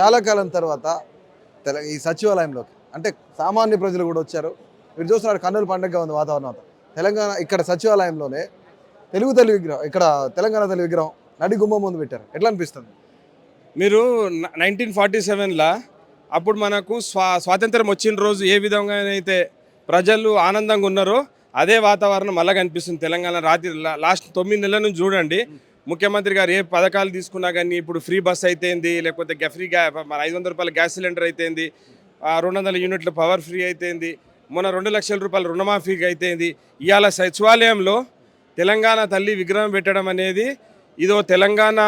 చాలా కాలం తర్వాత తెల ఈ సచివాలయంలోకి. అంటే సామాన్య ప్రజలు కూడా వచ్చారు. మీరు చూస్తున్నారు కన్నుల పండుగగా ఉంది వాతావరణం తెలంగాణ ఇక్కడ సచివాలయంలోనే తెలుగు తల్లి విగ్రహం ఇక్కడ తెలంగాణ తల్లి విగ్రహం నడి గుమ్మం ముందు పెట్టారు. ఎట్లా అనిపిస్తుంది? మీరు నైన్టీన్ ఫార్టీ సెవెన్లో అప్పుడు మనకు స్వా స్వాతంత్రం వచ్చిన రోజు ఏ విధంగా అయితే ప్రజలు ఆనందంగా ఉన్నారో అదే వాతావరణం మళ్ళా కనిపిస్తుంది తెలంగాణ రాత్రి లాస్ట్ తొమ్మిది నెలల నుంచి చూడండి. ముఖ్యమంత్రి గారు ఏ పథకాలు తీసుకున్నా కానీ ఇప్పుడు ఫ్రీ బస్ అయితేంది లేకపోతే గఫ్రీ ఫ్రీ గ్యా మన ఐదు వందల రూపాయల గ్యాస్ సిలిండర్ అయితేంది ఆ రెండు వందల యూనిట్ల పవర్ ఫ్రీ అయితేంది మొన్న రెండు లక్షల రూపాయల రుణమాఫీకి అయితేంది. ఇవాళ సచివాలయంలో తెలంగాణ తల్లి విగ్రహం పెట్టడం అనేది ఇదో తెలంగాణ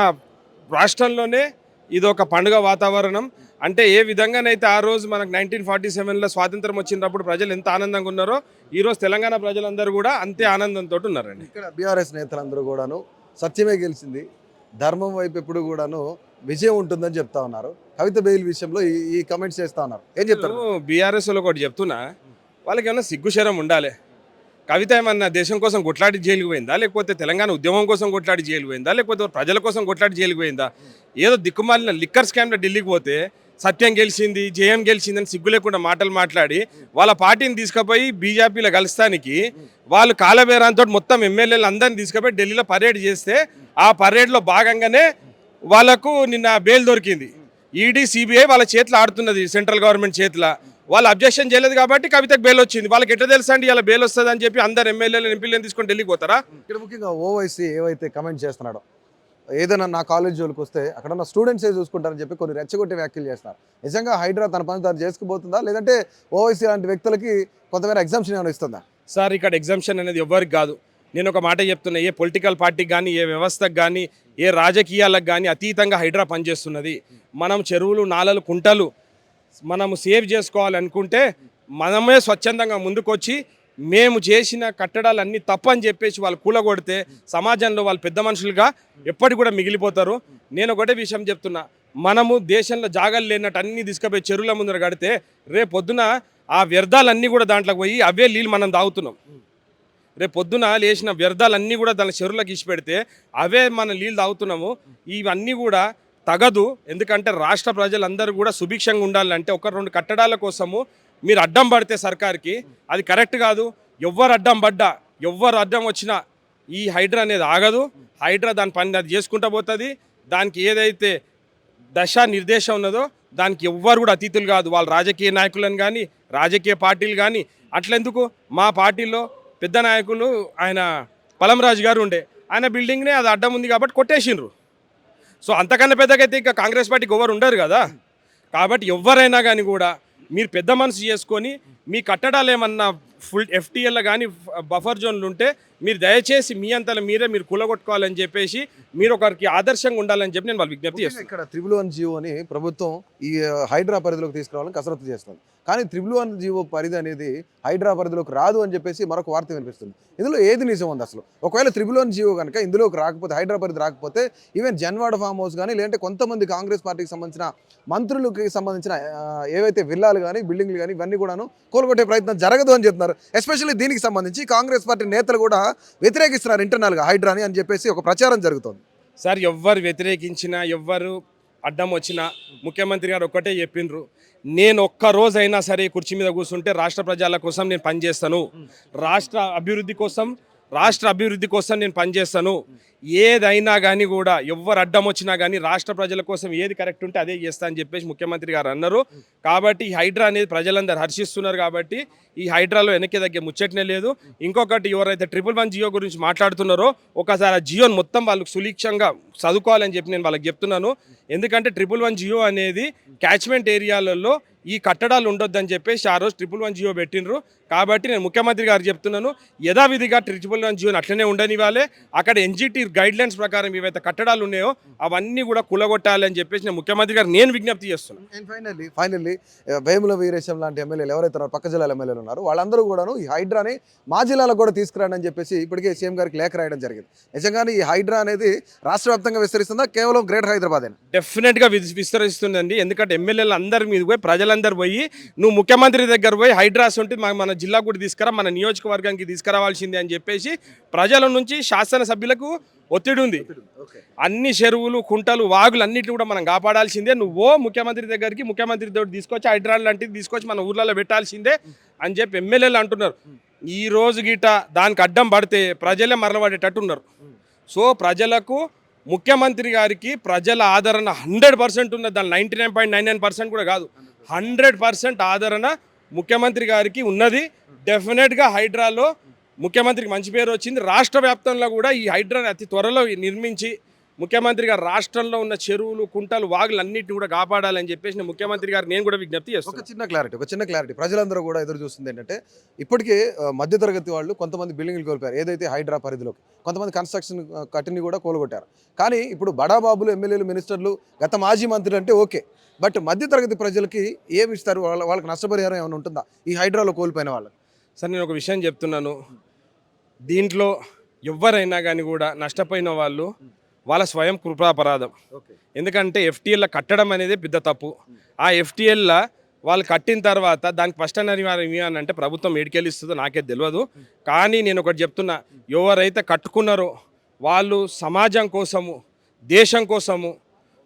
రాష్ట్రంలోనే ఇది ఒక పండుగ వాతావరణం. అంటే ఏ విధంగానైతే ఆ రోజు మనకు నైన్టీన్ ఫార్టీ సెవెన్లో స్వాతంత్రం వచ్చినప్పుడు ప్రజలు ఎంత ఆనందంగా ఉన్నారో ఈరోజు తెలంగాణ ప్రజలందరూ కూడా అంతే ఆనందంతో ఉన్నారండి. ఇక్కడ బీఆర్ఎస్ నేతలందరూ కూడాను సత్యమే గెలిచింది. ధర్మం వైపు ఎప్పుడు కూడాను విజయం ఉంటుందని చెప్తా ఉన్నారు. కవిత బెయిల్ విషయంలో ఈ కమెంట్స్ చేస్తా ఉన్నారు. ఏం చెప్తారు? బీఆర్ఎస్లో ఒకటి చెప్తున్నా. వాళ్ళకి ఏమన్నా సిగ్గుశరం ఉండాలి. కవిత ఏమన్నా దేశం కోసం కొట్లాడి జైలుకు పోయిందా? లేకపోతే తెలంగాణ ఉద్యమం కోసం కొట్లాడి జైలుకు పోయిందా? లేకపోతే ప్రజల కోసం కొట్లాడి జైలుకు పోయిందా? ఏదో దిక్కుమాలిన లిక్కర్ స్కామ్లో ఢిల్లీకి పోతే సత్యం గెలిచింది జయం గెలిచింది అని సిగ్గు లేకుండా మాటలు మాట్లాడి వాళ్ళ పార్టీని తీసుకుపోయి బీజేపీలో కలుస్తానికి వాళ్ళు కాలబేరాంతో మొత్తం ఎమ్మెల్యేలు అందరిని తీసుకుపోయి ఢిల్లీలో పరేడ్ చేస్తే ఆ పరేడ్లో భాగంగానే వాళ్ళకు నిన్న బెయిల్ దొరికింది. ఈడీ సిబిఐ వాళ్ళ చేతిలో ఆడుతున్నది సెంట్రల్ గవర్నమెంట్ చేతిలో. వాళ్ళు అబ్జెక్షన్ చేయలేదు కాబట్టి కవితకు బెయిల్ వచ్చింది. వాళ్ళకి ఎట్లా తెలుసా అండి? ఇలా బెయిల్ వస్తుంది అని చెప్పి అందరు ఎమ్మెల్యేలు ఎంపీలను తీసుకొని ఢిల్లీకి పోతారా? ఇక్కడ ముఖ్యంగా ఓవైసీ ఏవైతే కమెంట్ చేస్తున్నాడో ఏదైనా నా కాలేజ్ జోలికి వస్తే అక్కడ ఉన్న స్టూడెంట్సే చూసుకుంటారని చెప్పి కొన్ని రెచ్చగొట్టే వ్యాఖ్యలు చేస్తున్నారు నిజంగా హైడ్రా తన పని తాను చేసుకుపోతుందా? లేదంటే ఓవైసీ లాంటి వ్యక్తులకి కొంతమేర ఎగ్జామ్షన్ ఏమైనా ఇస్తుందా? సార్ ఇక్కడ ఎగ్జామ్షన్ అనేది ఎవరికి కాదు. నేను ఒక మాట చెప్తున్నా ఏ పొలిటికల్ పార్టీకి కానీ ఏ వ్యవస్థకు కానీ ఏ రాజకీయాలకు కానీ అతీతంగా హైడ్రా పనిచేస్తున్నది. మనం చెరువులు నాలలు కుంటలు మనము సేవ్ చేసుకోవాలనుకుంటే మనమే స్వచ్ఛందంగా ముందుకొచ్చి మేము చేసిన కట్టడాలన్నీ తప్పని చెప్పేసి వాళ్ళు కూలగొడితే సమాజంలో వాళ్ళు పెద్ద మనుషులుగా ఎప్పటికి కూడా మిగిలిపోతారు. నేను ఒకటే విషయం చెప్తున్నా. మనము దేశంలో జాగాలు లేనట్టు అన్నీ తీసుకుపోయి చెరువుల ముందర కడితే రేపు పొద్దున ఆ వ్యర్థాలన్నీ కూడా దాంట్లోకి పోయి అవే నీళ్ళు మనం తాగుతున్నాం. రేపు పొద్దున లేచిన వ్యర్థాలన్నీ కూడా దాని చెరువులకు ఇచ్చి పెడితే అవే మన నీళ్ళు తాగుతున్నాము. ఇవన్నీ కూడా తగదు. ఎందుకంటే రాష్ట్ర ప్రజలందరూ కూడా సుభిక్షంగా ఉండాలంటే ఒక రెండు కట్టడాల కోసము మీరు అడ్డం పడితే సర్కార్కి అది కరెక్ట్ కాదు. ఎవ్వరు అడ్డం పడ్డా ఎవ్వరు అడ్డం వచ్చినా ఈ హైడ్రా అనేది ఆగదు. హైడ్రా దాని పని అది చేసుకుంటా పోతుంది. దానికి ఏదైతే దశ నిర్దేశం ఉన్నదో దానికి ఎవ్వరు కూడా అతిథులు కాదు. వాళ్ళ రాజకీయ నాయకులను కానీ రాజకీయ పార్టీలు కానీ అట్లెందుకు? మా పార్టీలో పెద్ద నాయకులు ఆయన పలంరాజు గారు ఉండే. ఆయన బిల్డింగ్నే అది అడ్డం ఉంది కాబట్టి కొట్టేసిండ్రు. సో అంతకన్నా పెద్దగైతే ఇంకా కాంగ్రెస్ పార్టీకి ఎవరు ఉండరు కదా. కాబట్టి ఎవరైనా కానీ కూడా మీరు పెద్ద మనసు చేసుకొని మీ కట్టడాలు ఏమన్నా ఫుల్ ఎఫ్టీఎల్ కానీ బఫర్ జోన్లు ఉంటే మీరు దయచేసి మీ అంతలో మీరే మీరు కూలగొట్టుకోవాలని చెప్పేసి మీరు ఒకరికి ఆదర్శంగా ఉండాలని చెప్పి నేను వాళ్ళు విజ్ఞప్తి చేస్తాను ఇక్కడ త్రిబుల్ వన్ జీవోని ప్రభుత్వం ఈ హైడ్రా పరిధిలోకి తీసుకురావాలని కసరత్తు చేస్తుంది. కానీ త్రిబుల్ వన్ జీవో పరిధి అనేది హైడ్రా పరిధిలోకి రాదు అని చెప్పేసి మరొక వార్త వినిపిస్తుంది. ఇందులో ఏది నిజం ఉంది అసలు? ఒకవేళ త్రిబుల్ వన్ జీవో కనుక ఇందులోకి రాకపోతే హైడ్రా పరిధి రాకపోతే ఈవెన్ జన్వాడ ఫామ్ హౌస్ కానీ లేదంటే కొంతమంది కాంగ్రెస్ పార్టీకి సంబంధించిన మంత్రులకి సంబంధించిన ఏవైతే విల్లాలు కానీ బిల్డింగ్లు కానీ ఇవన్నీ కూడాను కోలుగొట్టే ప్రయత్నం జరగదు అని చెప్తున్నారు. ఎస్పెషల్లీ దీనికి సంబంధించి కాంగ్రెస్ పార్టీ నేతలు కూడా వ్యతిరేకిస్తున్నారు ఇంటర్నల్గా హైడ్రాని అని చెప్పేసి ఒక ప్రచారం జరుగుతోంది. సార్ ఎవ్వరు వ్యతిరేకించినా ఎవ్వరు అడ్డం వచ్చినా ముఖ్యమంత్రి గారు ఒక్కటే చెప్పిండ్రు. నేను ఒక్క రోజైనా సరే కుర్చీ మీద కూర్చుంటే రాష్ట్ర ప్రజల కోసం నేను పనిచేస్తాను. రాష్ట్ర అభివృద్ధి కోసం రాష్ట్ర అభివృద్ధి కోసం నేను పనిచేస్తాను. ఏదైనా కానీ కూడా ఎవ్వరు అడ్డం వచ్చినా కానీ రాష్ట్ర ప్రజల కోసం ఏది కరెక్ట్ ఉంటే అదే చేస్తా అని చెప్పేసి ముఖ్యమంత్రి గారు అన్నారు. కాబట్టి ఈ హైడ్రా అనేది ప్రజలందరూ హర్షిస్తున్నారు కాబట్టి ఈ హైడ్రాలో వెనక్కి తగ్గే ముచ్చటనే లేదు. ఇంకొకటి ఎవరైతే ట్రిపుల్ వన్ జియో గురించి మాట్లాడుతున్నారో ఒకసారి ఆ జియోని మొత్తం వాళ్ళకు సులీక్షంగా చదువుకోవాలని చెప్పి నేను వాళ్ళకి చెప్తున్నాను. ఎందుకంటే ట్రిపుల్ వన్ జియో అనేది క్యాచ్మెంట్ ఏరియాలలో ఈ కట్టడాలు ఉండొద్దని చెప్పేసి ఆ రోజు ట్రిపుల్ వన్ జియో పెట్టినరు కాబట్టి నేను ముఖ్యమంత్రి గారు చెప్తున్నాను యథావిధిగా ట్రిపుల్ వన్ జియోని అట్లనే ఉండనివ్వాలి. అక్కడ ఎన్జిటి గైడ్ లైన్స్ ప్రకారం ఏవైతే కట్టడాలు ఉన్నాయో అవన్నీ కూడా కులగొట్టాలని చెప్పేసి నేను ముఖ్యమంత్రి గారు నేను విజ్ఞప్తి చేస్తున్నాను. And finally finally Vemula Veeresham లాంటి ఎమ్మెల్యేలు ఎవరైతే ఉన్నారో పక్క జిల్లాల ఎమ్మెల్యేలు ఉన్నారు వాళ్ళందరూ కూడాను ఈ హైడ్రాని మా జిల్లాలో కూడా తీసుకురాండి అని చెప్పేసి ఇప్పటికే సీఎం గారికి లేఖ రాయడం జరిగింది. నిజంగానే ఈ హైడ్రా అనేది రాష్ట్ర వ్యాప్తంగా విస్తరిస్తుందా? కేవలం గ్రేటర్ హైదరాబాద్ డెఫినెట్గా విస్- విస్తరిస్తుందండి. ఎందుకంటే ఎమ్మెల్యేలు అందరి మీద పోయి ప్రజలందరూ పోయి నువ్వు ముఖ్యమంత్రి దగ్గర పోయి హైడ్రాస్ ఉంటే మన జిల్లాకు కూడా తీసుకురా మన నియోజకవర్గానికి తీసుకురావాల్సిందే అని చెప్పేసి ప్రజల నుంచి శాసనసభ్యులకు ఒత్తిడి ఉంది. అన్ని చెరువులు కుంటలు వాగులు అన్నిటిని కూడా మనం కాపాడాల్సిందే. నువ్వో ముఖ్యమంత్రి దగ్గరికి ముఖ్యమంత్రి దగ్గర తీసుకొచ్చి హైడ్రాన్ లాంటిది తీసుకొచ్చి మన ఊర్లలో పెట్టాల్సిందే అని చెప్పి ఎమ్మెల్యేలు అంటున్నారు. ఈ రోజు గిట దానికి అడ్డం పడితే ప్రజలే మరలబడేటట్టు ఉన్నారు. సో ప్రజలకు ముఖ్యమంత్రి గారికి ప్రజల ఆదరణ హండ్రెడ్ పర్సెంట్ ఉన్నది. దాని ninety nine point nine nine percent కూడా కాదు. హండ్రెడ్ పర్సెంట్ ఆదరణ ముఖ్యమంత్రి గారికి ఉన్నది. డెఫినెట్గా హైడ్రాలో ముఖ్యమంత్రికి మంచి పేరు వచ్చింది. రాష్ట్ర వ్యాప్తంలో కూడా ఈ హైడ్రాని అతి త్వరలో నిర్మించి ముఖ్యమంత్రి గారు రాష్ట్రంలో ఉన్న చెరువులు కుంటలు వాగులు అన్నిటిని కూడా కాపాడాలని చెప్పేసి ముఖ్యమంత్రి గారు నేను కూడా విజ్ఞప్తి ఒక చేస్తాను చిన్న క్లారిటీ ఒక చిన్న క్లారిటీ ప్రజలందరూ కూడా ఎదురు చూస్తుంది ఏంటంటే ఇప్పటికే మధ్యతరగతి వాళ్ళు కొంతమంది బిల్డింగ్లు కోల్పోయారు. ఏదైతే హైడ్రా పరిధిలోకి కొంతమంది కన్స్ట్రక్షన్ కట్టిని కూడా కోలుగొట్టారు. కానీ ఇప్పుడు బడాబాబులు ఎమ్మెల్యేలు మినిస్టర్లు గత మాజీ మంత్రులు అంటే ఓకే. బట్ మధ్యతరగతి ప్రజలకి ఏమి ఇస్తారు? వాళ్ళ వాళ్ళకి నష్టపరిహారం ఏమైనా ఉంటుందా? ఈ హైడ్రాలో కోల్పోయిన వాళ్ళకి. సార్ నేను ఒక విషయం చెప్తున్నాను. దీంట్లో ఎవరైనా కానీ కూడా నష్టపోయిన వాళ్ళు వాళ్ళ స్వయం కృపాపరాధం. ఓకే. ఎందుకంటే ఎఫ్టీఎల్ కట్టడం అనేది పెద్ద తప్పు. ఆ ఎఫ్టీఎల్ వాళ్ళు కట్టిన తర్వాత దానికి ఫస్ట్ అనివార్యం ఇవ్వని అంటే ప్రభుత్వం ఏడికెళ్ళి ఇస్తుందో నాకే తెలియదు కానీ నేను ఒకటి చెప్తున్నా ఎవరైతే కట్టుకున్నారో వాళ్ళు సమాజం కోసము దేశం కోసము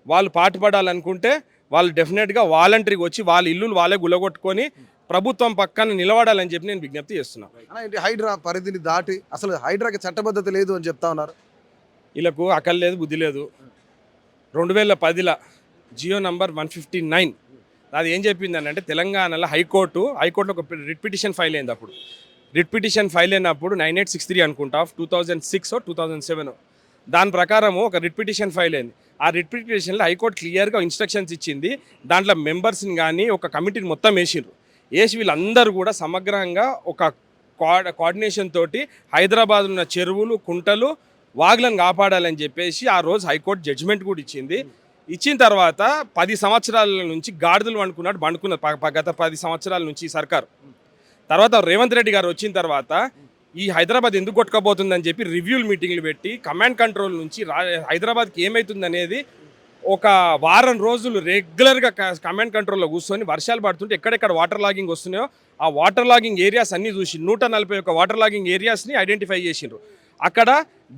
వాళ్ళు పాటుపడాలనుకుంటే వాళ్ళు డెఫినెట్గా వాలంటరీగా వచ్చి వాళ్ళ ఇల్లులు వాళ్ళే గులగొట్టుకొని ప్రభుత్వం పక్కన నిలబడాలని చెప్పి నేను విజ్ఞప్తి చేస్తున్నాను హైడ్రా పరిధిని దాటి అసలు హైడ్రాకి చట్టబద్ధత లేదు అని చెప్తా ఉన్నారు. వీళ్ళకు అకల్ లేదు బుద్ధి లేదు. రెండు వేల పదిలో Jio number one fifty nine. అది ఏం చెప్పింది అంటే తెలంగాణలో హైకోర్టు హైకోర్టులో ఒక రిట్ పిటిషన్ ఫైల్ అయింది అప్పుడు. రిట్ పిటిషన్ ఫైల్ అయినప్పుడు నైన్ ఎయిట్ సిక్స్ త్రీ అనుకుంటా two thousand six two thousand seven దాని ప్రకారము ఒక రిట్ పిటిషన్ ఫైల్ అయింది. ఆ రిట్ పిటిషన్లో హైకోర్టు క్లియర్గా ఇన్స్ట్రక్షన్స్ ఇచ్చింది. దాంట్లో మెంబర్స్ని కానీ ఒక కమిటీని మొత్తం వేసిండ్రు వేసి వీళ్ళందరూ కూడా సమగ్రంగా ఒక కోఆ కోఆర్డినేషన్ తోటి హైదరాబాద్ ఉన్న చెరువులు కుంటలు వాగులను కాపాడాలని చెప్పేసి ఆ రోజు హైకోర్టు జడ్జిమెంట్ కూడా ఇచ్చింది. ఇచ్చిన తర్వాత పది సంవత్సరాల నుంచి గాడిదలు వండుకున్నాడు బండుకున్నది గత పది సంవత్సరాల నుంచి ఈ సర్కారు. తర్వాత రేవంత్ రెడ్డి గారు వచ్చిన తర్వాత ఈ హైదరాబాద్ ఎందుకు కొట్టుకోబోతుందని చెప్పి రివ్యూల్ మీటింగ్లు పెట్టి కమాండ్ కంట్రోల్ నుంచి హైదరాబాద్కి ఏమవుతుంది అనేది ఒక వారం రోజులు రెగ్యులర్గా కమాండ్ కంట్రోల్లో కూర్చొని వర్షాలు పడుతుంటే ఎక్కడెక్కడ వాటర్ లాగింగ్ వస్తున్నాయో ఆ వాటర్ లాగింగ్ ఏరియాస్ అన్నీ చూసి నూట నలభై ఒక వాటర్ లాగింగ్ ఏరియాస్ని ఐడెంటిఫై చేసిండ్రు. అక్కడ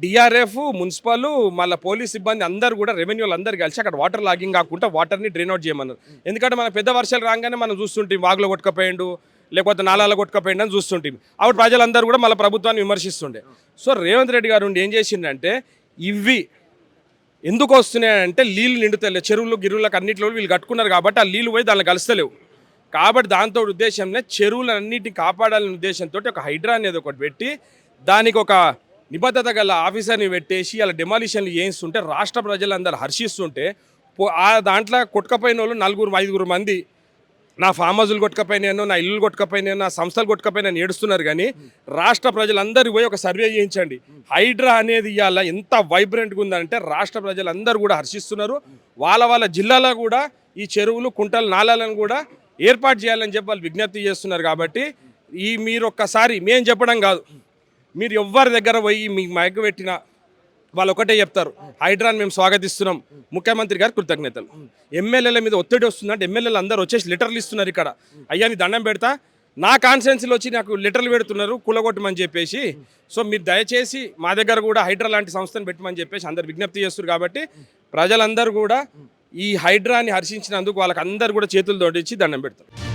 డిఆర్ఎఫ్ మున్సిపల్ మళ్ళీ పోలీస్ సిబ్బంది అందరు కూడా రెవెన్యూలు అందరు కలిసి అక్కడ వాటర్ లాగింగ్ కాకుండా వాటర్ని డ్రైన్ అవుట్ చేయమన్నారు. ఎందుకంటే మన పెద్ద వర్షాలు రాగానే మనం చూస్తుంటాం వాగులో కొట్టుకపోయిండు లేకపోతే నాలాలో కొట్టుకపోయిండు అని చూస్తుంటాం. అప్పుడు ప్రజలందరూ కూడా మళ్ళీ ప్రభుత్వాన్ని విమర్శిస్తుండే. సో రేవంత్ రెడ్డి గారు ఉండి ఏం చేసిండంటే ఇవి ఎందుకు వస్తున్నాయంటే నీళ్ళు నిండుతలే చెరువులు గిరువులకు అన్నింటిలో వీళ్ళు కట్టుకున్నారు కాబట్టి ఆ నీళ్ళు పోయి దానిలో కలుస్తలేవు. కాబట్టి దాంతో ఉద్దేశంలో చెరువులన్నిటిని కాపాడాలనే ఉద్దేశంతో ఒక హైడ్రా అనేది ఒకటి పెట్టి దానికి ఒక నిబద్ధత గల ఆఫీసర్ని పెట్టేసి అలా డెమాలిషన్లు చేయిస్తుంటే రాష్ట్ర ప్రజలందరూ హర్షిస్తుంటే పో- ఆ దాంట్లో కొట్టుకపోయిన వాళ్ళు నలుగురు ఐదుగురు మంది నా ఫామ్ హౌజులు కొట్టుకపోయినాను నా ఇల్లు కొట్టుకపోయినాను నా సంస్థలు కొట్టుకపోయినాను ఏడుస్తున్నారు కానీ రాష్ట్ర ప్రజలందరూ పోయి ఒక సర్వే చేయించండి. హైడ్రా అనేది ఇవాళ ఎంత వైబ్రెంట్గా ఉందంటే రాష్ట్ర ప్రజలందరూ కూడా హర్షిస్తున్నారు. వాళ్ళ వాళ్ళ జిల్లాలో కూడా ఈ చెరువులు కుంటలు నాళాలను కూడా ఏర్పాటు చేయాలని చెప్పి వాళ్ళు విజ్ఞప్తి చేస్తున్నారు కాబట్టి ఈ మీరు ఒక్కసారి మేము చెప్పడం కాదు మీరు ఎవ్వరి దగ్గర పోయి మీకు మైక్ పెట్టిన వాళ్ళు ఒకటే చెప్తారు హైడ్రాన్ మేము స్వాగతిస్తున్నాం. ముఖ్యమంత్రి గారు కృతజ్ఞతలు. ఎమ్మెల్యేల మీద ఒత్తిడి వస్తుందంటే ఎమ్మెల్యేలు అందరూ వచ్చేసి లెటర్లు ఇస్తున్నారు ఇక్కడ. అయ్యా నీ దండం పెడతా. నా కాన్స్టెన్సీలో వచ్చి నాకు లెటర్లు పెడుతున్నారు కూలగొట్టమని చెప్పేసి. సో మీరు దయచేసి మా దగ్గర కూడా హైడ్రా లాంటి సంస్థను పెట్టమని చెప్పేసి అందరు విజ్ఞప్తి చేస్తారు కాబట్టి ప్రజలందరూ కూడా ఈ హైడ్రాని హర్షించినందుకు వాళ్ళకి అందరు కూడా చేతులు తోడించి దండం పెడతారు.